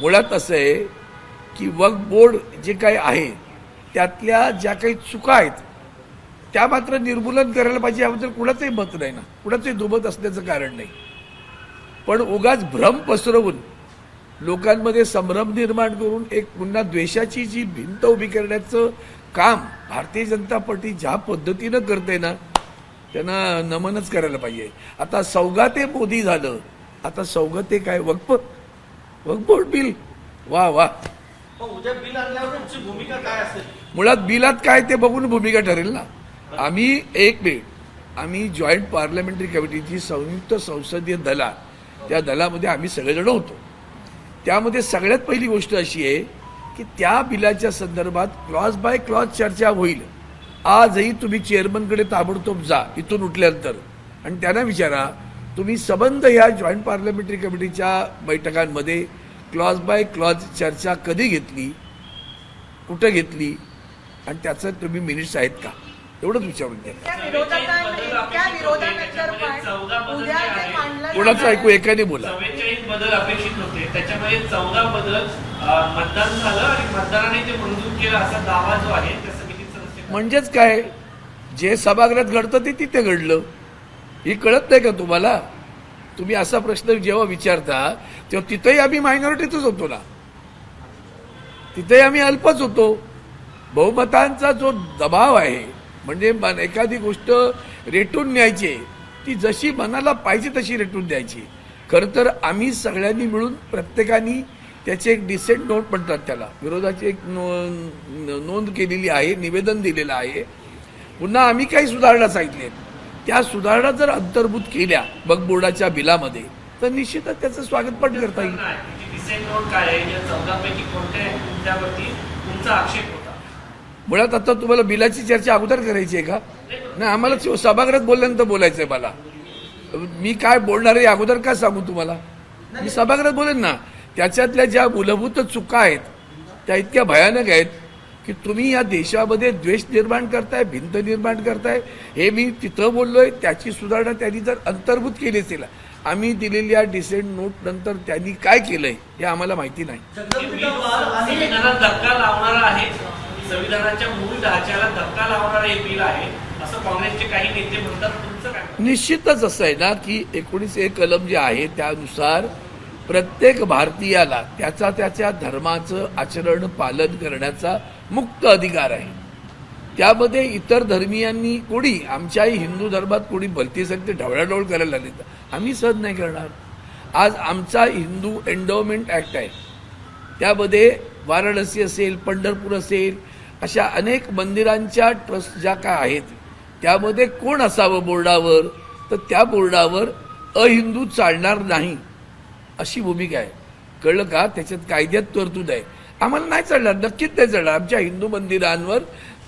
मुळात असं आहे की वक्फ बोर्ड जे काही आहे त्यातल्या ज्या काही चुका आहेत त्या मात्र निर्मूलन करायला पाहिजे याबद्दल कुणाचंही मत नाही ना. कुणाचंही दुमत असण्याचं कारण नाही. पण उगाच भ्रम पसरवून लोकांमध्ये संभ्रम निर्माण करून एक पुन्हा द्वेषाची जी भिंत उभी करण्याचं काम भारतीय जनता पार्टी ज्या पद्धतीनं करते ना त्यांना नमनच करायला पाहिजे. आता सौगाते मोदी झालं. आता सौगाते काय? Waqf board bill. वा वा. मुळात बिलात काय ते बघून भूमिका ठरेल ना. आम्ही एक मिनिट. आम्ही जॉईंट पार्लमेंटरी कमिटीची संयुक्त संसदीय दला. त्या दलामध्ये आम्ही सगळेजण होतो. त्यामध्ये सगळ्यात पहिली गोष्ट अशी आहे की त्या बिलाच्या संदर्भात क्लॉज बाय क्लॉज चर्चा होईल. आजही तुम्ही चेअरमनकडे ताबडतोब जा इथून उठल्यानंतर. आणि त्यांना विचारा तुम्ही सबंध या जॉईंट पार्लमेंटरी कमिटीच्या बैठकांमध्ये क्लॉज बाय क्लॉज चर्चा कधी घेतली? कुठं घेतली? आणि त्याचं तुम्ही मिनिट्स आहेत का? एवढंच विचारून घ्या. कोणाचं ऐकू? एकाने बोला. बदल अपेक्षित होते त्याच्यामध्ये चौदा बदल मतदान झालं आणि मतदाराने ते मंजूर केलं असा दावा जो आहे त्या म्हणजेच काय? जे सभागृहात घडतं ते तिथे घडलं. ही कळत नाही का तुम्हाला? तुम्ही असा प्रश्न जेव्हा विचारता तेव्हा तिथेही आम्ही मायनॉरिटीतच होतो ना. तिथेही आम्ही अल्पच होतो. बहुमतांचा जो दबाव आहे म्हणजे एखादी गोष्ट रेटून न्यायची आहे, ती जशी मनाला पाहिजे तशी रेटून द्यायची खरं तर आम्ही सगळ्यांनी मिळून प्रत्येकाने त्याचे एक डिसेंट नोट म्हणतात त्याला. विरोधाची एक नोंद केलेली आहे निवेदन दिलेलं आहे. पुन्हा आम्ही काही सुधारणा सांगितल्या त्या सुधारणा जर अंतर्भूत केल्या बग बोर्डाच्या बिलामध्ये तर निश्चितच त्याचं स्वागत पण करता येईल. मुळात आता तुम्हाला बिलाची चर्चा अगोदर करायची आहे का? नाही आम्हाला सभागृहात बोलल्यानंतर बोलायचं आहे मला. मी काय बोलणार आहे अगोदर काय सांगू तुम्हाला? मी सभागृहात बोलेन ना. त्याच्यातल्या ज्या मूलभूत चुका आहेत त्या इतक्या भयानक आहेत की तुम्ही या देशामध्ये द्वेष निर्माण करताय भिंत निर्माण करताय हे मी तिथं बोललोय त्याची सुधारणा त्यांनी जर अंतर्भूत केली असेल आम्ही दिलेल्या डिसेंट नोट नंतर त्यांनी काय केलंय हे आम्हाला माहिती नाही. जगदंबिका पाल आणि संविधानात धक्का लावणारा आहे. संविधानाच्या मूळ ढाच्याला धक्का लावणारं हे बिल आहे असं काँग्रेसचे काही नेते म्हणतात. तुमचं काय मत? निश्चितच असं आहे ना की एकोणीस एक कलम जे आहे त्यानुसार प्रत्येक भारतीयाला त्याचा त्याच्या धर्माचं आचरण पालन करण्याचा मुक्त अधिकार आहे. त्यामध्ये इतर धर्मियांनी कोणी आमच्याही हिंदू धर्मात कोणी भलती ते ढवळाढवळ करायला लागले तर आम्ही सहज नाही करणार. आज आमचा हिंदू एन्डोमेंट ॲक्ट आहे. त्यामध्ये वाराणसी असेल पंढरपूर असेल अशा अनेक मंदिरांच्या ट्रस्ट ज्या काय आहेत त्यामध्ये कोण असावं बोर्डावर? तर त्या बोर्डावर अहिंदू चालणार नाही अशी भूमिका आहे. कळलं का? त्याच्यात कायद्यात तरतूद आहे. आम्हाला नाही चालणार नक्कीच नाही चालणार आमच्या हिंदू मंदिरांवर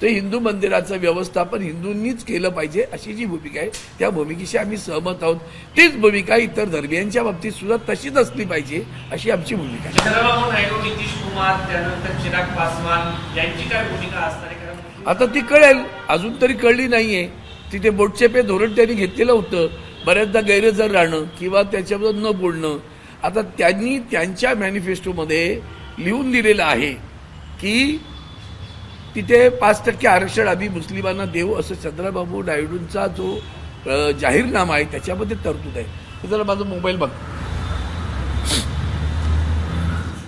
ते हिंदू मंदिराचं व्यवस्थापन हिंदूंनीच केलं पाहिजे अशी जी भूमिका आहे त्या भूमिकेशी आम्ही सहमत आहोत. तीच भूमिका इतर धर्मियांच्या बाबतीत सुद्धा तशीच असली पाहिजे अशी आमची भूमिका आहे. चंद्रबाबू नायडू नितीश कुमार त्यानंतर चिराग पासवान यांची काय भूमिका असणार आहे? कारण आता ती कळेल. अजून तरी कळली नाहीये. तिथे बोटचेपे धोरण त्यांनी घेतलेलं होतं. बऱ्याचदा गैरहजर राहणं किंवा त्याच्याबद्दल न बोलणं. आता त्यांनी त्यांच्या मॅनिफेस्टोमध्ये लिहून दिलेलं आहे की तिथे पाच टक्के आरक्षण आम्ही मुस्लिमांना देऊ असं चंद्रबाबू नायडूंचा जो जाहीरनामा आहे त्याच्यामध्ये तरतूद आहे. तर जरा माझा मोबाईल बघ.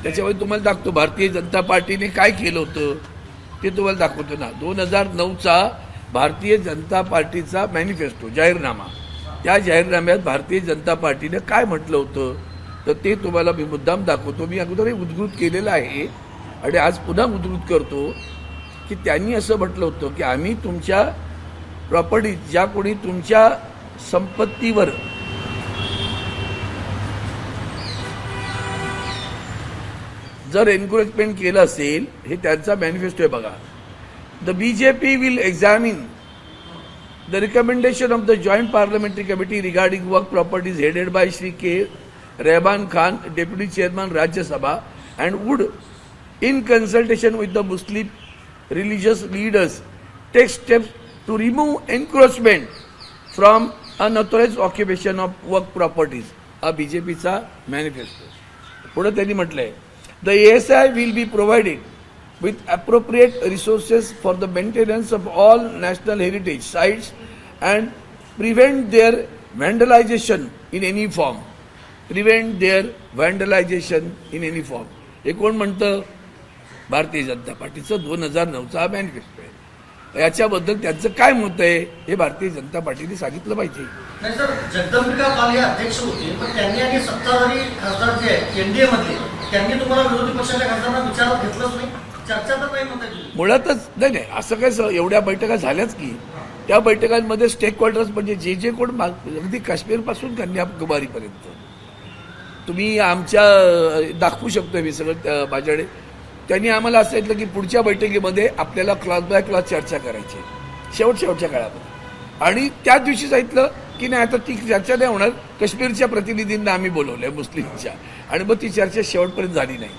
त्याच्यामध्ये तुम्हाला दाखवतो भारतीय जनता पार्टीने काय केलं होतं ते तुम्हाला दाखवतो ना. दोन हजार नऊचा भारतीय जनता पार्टीचा मॅनिफेस्टो जाहीरनामा. त्या जाहीरनाम्यात भारतीय जनता पार्टीने काय म्हटलं होतं तर ते तुम्हाला मी मुद्दाम दाखवतो. मी अगोदरही उद्घृत केलेलं आहे आणि आज पुन्हा उद्धृत करतो की त्यांनी असं म्हटलं होतं की आम्ही तुमच्या प्रॉपर्टीत ज्या कोणी तुमच्या संपत्तीवर जर एन्करेजमेंट केलं असेल हे त्यांचा मॅनिफेस्टो आहे बघा. The B J P will examine the recommendation of the joint parliamentary committee regarding work properties headed by Shri K Rahman Khan deputy chairman Rajya Sabha, and would, in consultation with the Muslim religious leaders, take steps to remove encroachment from unauthorised occupation of work properties हा B J पीचा manifesto पुढं त्यांनी म्हटलं आहे the S I will be provided with appropriate resources for the maintenance of all national heritage sites and prevent their vandalisation in any form Prevent their vandalization in any form. हे कोण म्हणतं? भारतीय जनता पार्टीचं दोन हजार नऊचा मॅनिफेस्टो आहे. याच्याबद्दल त्यांचं काय मत आहे हे भारतीय जनता पार्टीने सांगितलं पाहिजे. जगदंबिका पाल हे अध्यक्ष होते पण त्यांनी आणि सत्ताधारी खासदार जे आहेत त्यांनी तुम्हाला विरोधी पक्षाच्या खासदारांना विचारात घेतलंच नाही? चर्चा तर नाही म्हणता येईल मुळातच नाही नाही असं काय एवढ्या बैठका झाल्याच की त्या बैठकांमध्ये स्टेक होल्डर्स म्हणजे जे जे कोण अगदी काश्मीरपासून कन्याकुमारीपर्यंत. तुम्ही आमच्या दाखवू शकतो मी सगळं माझ्याकडे. त्यांनी आम्हाला असं सांगितलं की पुढच्या बैठकीमध्ये आपल्याला क्लास बाय क्लास चर्चा करायची आहे. शेवट शेवटच्या काळामध्ये. आणि त्याच दिवशी सांगितलं की नाही आता ती चर्चा नाही होणार. काश्मीरच्या प्रतिनिधींना आम्ही बोलवलंय मुस्लिमच्या. आणि मग ती चर्चा शेवटपर्यंत झाली नाही.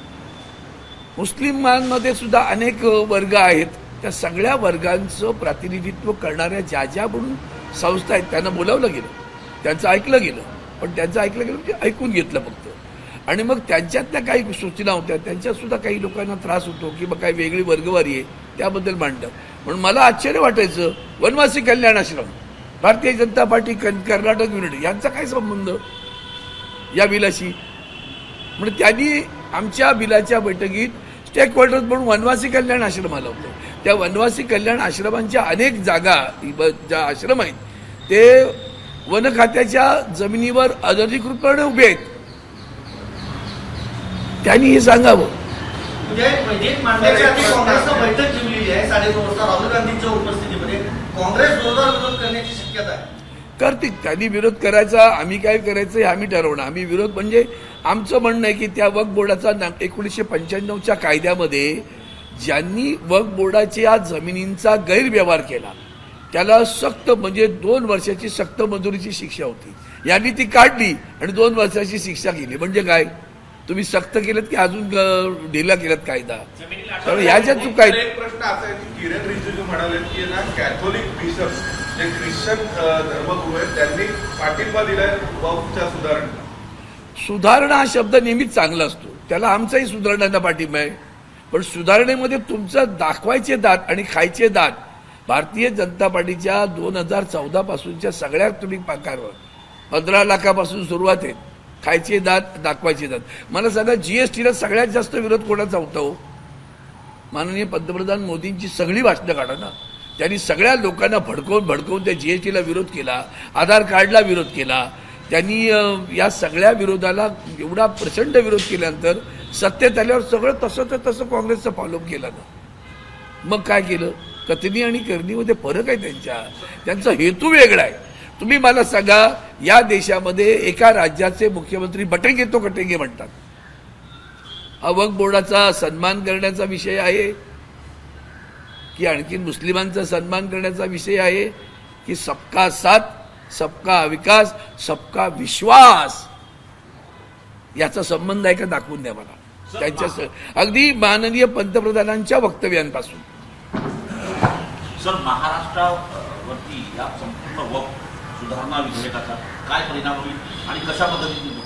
मुस्लिमांमध्ये सुद्धा अनेक वर्ग आहेत. त्या सगळ्या वर्गांचं प्रतिनिधित्व करणाऱ्या ज्या ज्या म्हणून संस्था आहेत त्यांना बोलावलं गेलं. त्यांचं ऐकलं गेलं. पण त्यांचं ऐकलं गेलं म्हणजे ऐकून घेतलं फक्त. आणि मग त्यांच्यातल्या काही सूचना होत्या त्यांच्यातसुद्धा काही लोकांना त्रास होतो की मग काही वेगळी वर्गवारी आहे त्याबद्दल मांडलं म्हणून मला आश्चर्य वाटायचं वनवासी कल्याण आश्रम भारतीय जनता पार्टी कन- कर्नाटक युनिट यांचा काय संबंध? या बिलाशी? म्हणजे त्यांनी आमच्या बिलाच्या बैठकीत स्टेक होल्डर्स म्हणून वनवासी कल्याण आश्रम आलं होतं. त्या वनवासी कल्याण आश्रमांच्या अनेक जागा ज्या आश्रम आहेत ते वन खात्याच्या जमिनीवर अनधिकृतपणे उभे आहेत. त्यांनी हे सांगावं. म्हणजे विधेयक मांडण्याच्या आधी काँग्रेसनं बैठक ठेवलेली आहे साडेनऊ वाजता राहुल गांधींच्या उपस्थितीमध्ये. काँग्रेस जोरदार विरोध करण्याची शक्यता आहे. करतील त्यांनी विरोध करायचा आम्ही काय करायचं हे आम्ही ठरवणार. आम्ही विरोध म्हणजे आमचं म्हणणं आहे की त्या वक्फ बोर्डाचा ना एकोणीसशे पंच्याण्णवच्या कायद्यामध्ये ज्यांनी वक्फ बोर्डाच्या जमिनींचा गैरव्यवहार केला त्याला सक्त म्हणजे दोन वर्षाची सक्त मजुरीची शिक्षा होती. यांनी ती काढली आणि दोन वर्षाची शिक्षा केली. म्हणजे काय? तुम्ही सक्त केलं की अजून ढिला केलं कायदा? जमिनीला त्यामुळे ह्या ज्या चुका आहेत एक प्रश्न असा आहे की किरण रिजिजू म्हणाले की ना कॅथोलिक बिशप जे ख्रिश्चन धर्मगुरू आहेत त्यांनी पाठिंबा दिलाय सुधारणेला. सुधारणा हा शब्द नेहमीच चांगला असतो. त्याला आमचाही सुधारण्याचा पाठिंबा आहे. पण सुधारणेमध्ये तुमचं दाखवायचे दात आणि खायचे दात भारतीय जनता पार्टीच्या दोन हजार चौदा पासूनच्या सगळ्या तुम्ही पाकारवर पंधरा लाखापासून सुरुवात आहे. खायचे दात दाखवायचे दात. मला सांगा जीएसटीला सगळ्यात जास्त विरोध कोणाचा होता? हो माननीय पंतप्रधान मोदींची सगळी भाषणं काढा ना. त्यांनी सगळ्या लोकांना भडकवून भडकवून त्या जीएसटीला विरोध केला आधार कार्डला विरोध केला. त्यांनी या सगळ्या विरोधाला एवढा प्रचंड विरोध केल्यानंतर सत्तेत आल्यावर सगळं तसं तर तसं काँग्रेसचं फॉलोअप केला ना. मग काय केलं? कथनी आणि करणीमध्ये फरक आहे त्यांच्या. त्यांचा हेतू वेगळा आहे. तुम्ही मला सांगा या देशामध्ये एका राज्याचे मुख्यमंत्री बटेंगे तो कटेंगे म्हणतात. हा वक्फ बोर्डाचा सन्मान करण्याचा विषय आहे की आणखीन मुस्लिमांचा सन्मान करण्याचा विषय आहे की सबका साथ सबका विकास सबका विश्वास याचा संबंध आहे का? दाखवून द्या मला. त्यांच्या अगदी माननीय पंतप्रधानांच्या वक्तव्यांपासून. सर महाराष्ट्रावरती या संपूर्ण वक सुधारणा विधेयकाचा काय परिणाम होईल आणि कशा पद्धतीने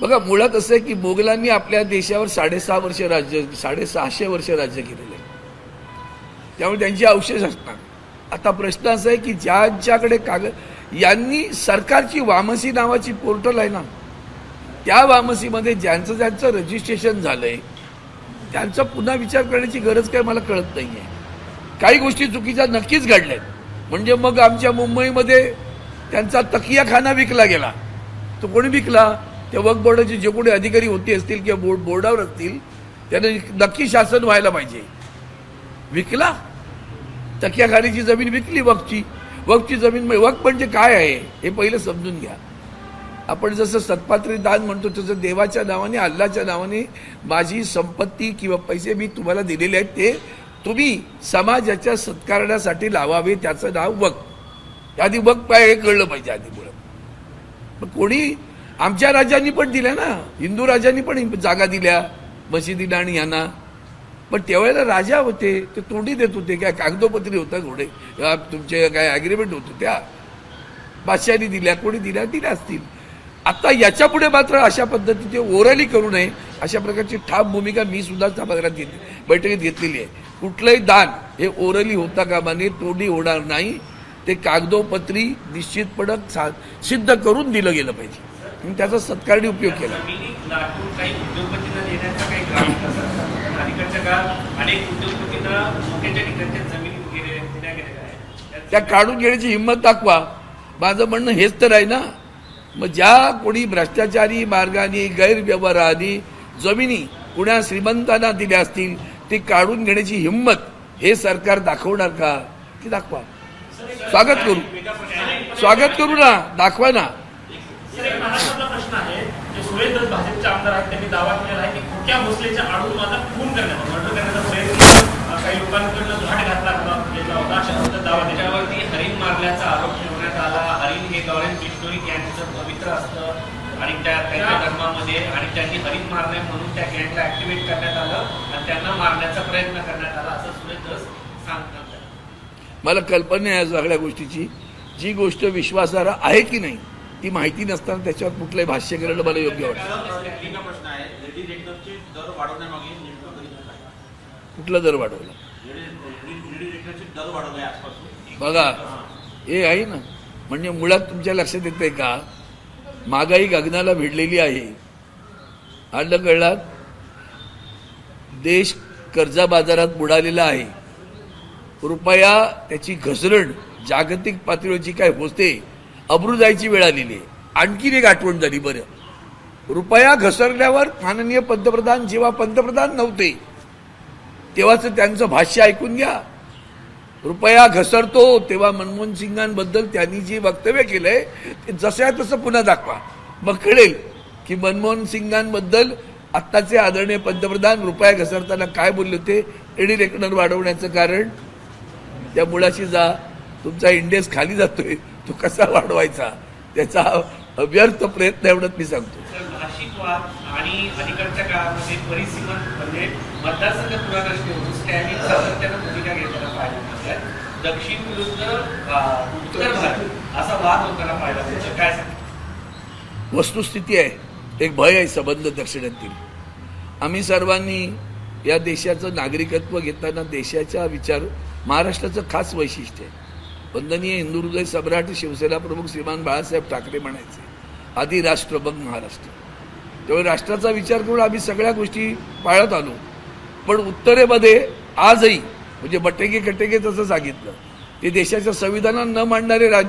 बघा मुळात असं आहे की मोगलांनी आपल्या देशावर साडेसहा वर्ष राज्य साडेसहाशे वर्ष राज्य केलेलं आहे. त्यामुळे त्यांचे अवशेष असतात. आता प्रश्न असा आहे की ज्यांच्याकडे कागद यांनी सरकारची वामसी नावाची पोर्टल आहे ना त्या वामसीमध्ये ज्यांचं ज्यांचं रजिस्ट्रेशन झालं आहे त्यांचा पुन्हा विचार करण्याची गरज काय मला कळत नाही आहे काही गोष्टी चुकीच्या नक्कीच घडल्यात. म्हणजे मग आमच्या मुंबईमध्ये त्यांचा तकियाखाना विकला गेला. तो कोणी विकला? त्या वक्फ बोर्डाचे जे कोणी अधिकारी होते असतील किंवा बोर्ड बोर्डावर असतील त्याने नक्की शासन व्हायला पाहिजे. विकला? तकियाखानीची जमीन विकली वक्फची. वक्फची जमीन म्हणजे वक्फ म्हणजे काय आहे? हे पहिलं समजून घ्या. आपण जसं सत्पात्री दान म्हणतो तसं देवाच्या नावाने अल्लाच्या नावाने माझी संपत्ती किंवा पैसे मी तुम्हाला दिलेले आहेत ते तुम्ही समाजाच्या सत्कारण्यासाठी लावावे त्याचं नाव वक आधी वक पाय हे कळलं पाहिजे आधी मुळात कोणी आमच्या राजांनी पण दिल्या ना. हिंदू राजांनी पण जागा दिल्या मशिदीला आणि. यांना पण त्यावेळेला राजा होते ते तोंडी देत होते काय कागदोपत्री होता घोडे तुमचे काय ॲग्रीमेंट होते त्या बादशाहनी दिल्या कोणी दिल्या दिल्या असतील. आता याच्यापुढे मात्र अशा पद्धतीचे ओरली करू नये. अशा प्रकारची ठाम भूमिका मी सुद्धा सभागृहात घेतली बैठकीत घेतलेली आहे. कुठलंही दान हे ओरली होता कामा नये तोंडी होणार नाही. ते कागदोपत्री निश्चितपणे सा- सिद्ध करून दिलं गेलं पाहिजे. आणि त्याचा सत्कारणी उपयोग केला. त्या काढून घेण्याची हिंमत दाखवा. माझं म्हणणं हेच तर आहे ना. मग ज्या कोणी भ्रष्टाचारी मार्गाने गैरव्यवहाराने जमिनी कुणा श्रीमंतांना दिल्या असतील ते काढून घेण्याची हिंमत हे सरकार दाखवणार का? की दाखवा. स्वागत करू. स्वागत करू ना. दाखवा ना. त्याच्यावरती हरिण मारल्याचा आरोप ठेवण्यात आला. हरिण हे लॉरेन्स बिश्नोई यांचं पवित्र असतं. आणि त्या त्यांच्या धर्मामध्ये आणि त्यांनी हरिण मारले म्हणून त्या गँगला ऍक्टिव्हेट करण्यात आलं आणि त्यांना मारण्याचा प्रयत्न करण्यात आला असं सुरेश दस सांगतात. मला कल्पना आहे सगळ्या गोष्टीची. जी गोष्ट विश्वासार्ह आहे की नाही ती माहिती नसताना त्याच्यावर कुठलंही भाष्य करणं मला योग्य वाटतं आहे. कुठला दर वाढवला? बघा हे. आहे ना. म्हणजे मुळात तुमच्या लक्षात येते का? महागाई गगनाला भिडलेली आहे. आलं कळलात देश कर्जा बाजारात बुडालेला आहे. रुपया त्याची घसरण जागतिक पातळीवरची काय होते? अब्रू जायची वेळ आलेली आहे. आणखीन एक आठवण झाली बरं. रुपया घसरल्यावर माननीय पंतप्रधान जेव्हा पंतप्रधान नव्हते तेव्हाच त्यांचं भाष्य ऐकून घ्या. रुपया घसरतो तेव्हा मनमोहन सिंगांबद्दल त्यांनी जे वक्तव्य केलंय ते जसं आहे तसं पुन्हा दाखवा. मग कळेल की मनमोहन सिंगांबद्दल आत्ताचे आदरणीय पंतप्रधान रुपया घसरताना काय बोलले होते एडी रेकनर वाढवण्याचं कारण? त्या मुळाशी जा तुमचा इंडेक्स खाली जातोय तो कसा वाढवायचा? त्याचा व्यर्थ प्रयत्न एवढंच मी सांगतो. आणि अलीकडच्या काळामध्ये म्हणजे मतदारसंघ होऊन सातत्यानं भूमिका घेताना दक्षिण विरुद्ध उत्तर भारत. असा वाद होताना पाहिला त्याचं काय सांग वस्तुस्थिती आहे. एक भय आहे संबंध दक्षिणातील. आम्ही सर्वांनी या देशाचं नागरिकत्व घेताना देशाचा विचार महाराष्ट्राचं खास वैशिष्ट्य आहे. वंदनीय हिंदुहृदय सम्राट शिवसेना प्रमुख श्रीमान बाळासाहेब ठाकरे म्हणायचे आधी राष्ट्र मग महाराष्ट्र. त्यामुळे राष्ट्राचा विचार करून आम्ही सगळ्या गोष्टी पाळत आलो. पण उत्तरेमध्ये आजही म्हणजे बटेगे कटेगे तसं सांगितलं. ते देशाच्या संविधानात न मांडणारे राज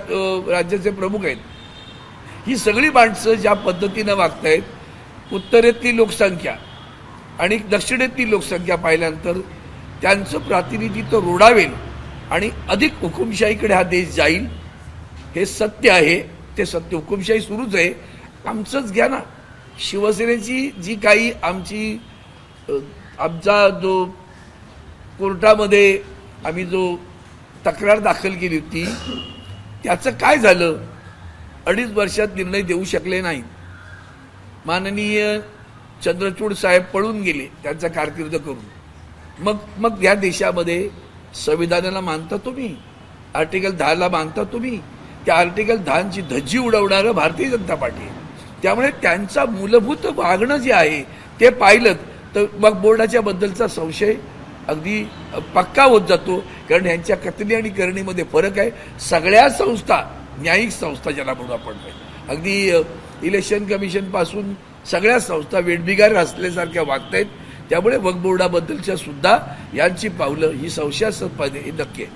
राज्याचे प्रमुख आहेत. ही सगळी माणसं ज्या पद्धतीनं वागतायत उत्तरेतली लोकसंख्या आणि दक्षिणेतली लोकसंख्या पाहिल्यानंतर त्यांचं प्रातिनिधित्व रोडावेल आणि अधिक हुकुमशाहीकडे हा देश जाईल हे सत्य आहे. ते सत्य हुकुमशाही सुरूच आहे. आमचंच घ्या ना. शिवसेनेची जी काही आमची आमचा जो कोर्टामध्ये आम्ही जो तक्रार दाखल केली होती त्याचं काय झालं? अडीच वर्षात निर्णय देऊ शकले नाहीत. माननीय चंद्रचूड साहेब पळून गेले त्यांचा कारकीर्द करून. मग मग या देशामध्ये संविधानाला मानता तुम्ही? आर्टिकल दहाला मानता तुम्ही? त्या आर्टिकल दहाची धज्जी उडवणारं भारतीय जनता पार्टी. त्यामुळे त्यांचा मूलभूत वागणं जे आहे ते पाहिलं तर मग बोर्डाच्या बद्दलचा संशय अगदी पक्का होत जातो. कारण यांच्या कथनी आणि करणीमध्ये फरक आहे. सगळ्या संस्था न्यायिक संस्था ज्याला म्हणू आपण. अगदी इलेक्शन कमिशनपासून सगळ्या संस्था वेडबिगार असल्यासारख्या वागत आहेत त्यामुळे वक्फ बोर्डाबद्दलच्या सुद्धा यांची पावलं ही संशयास्पद नक्की आहे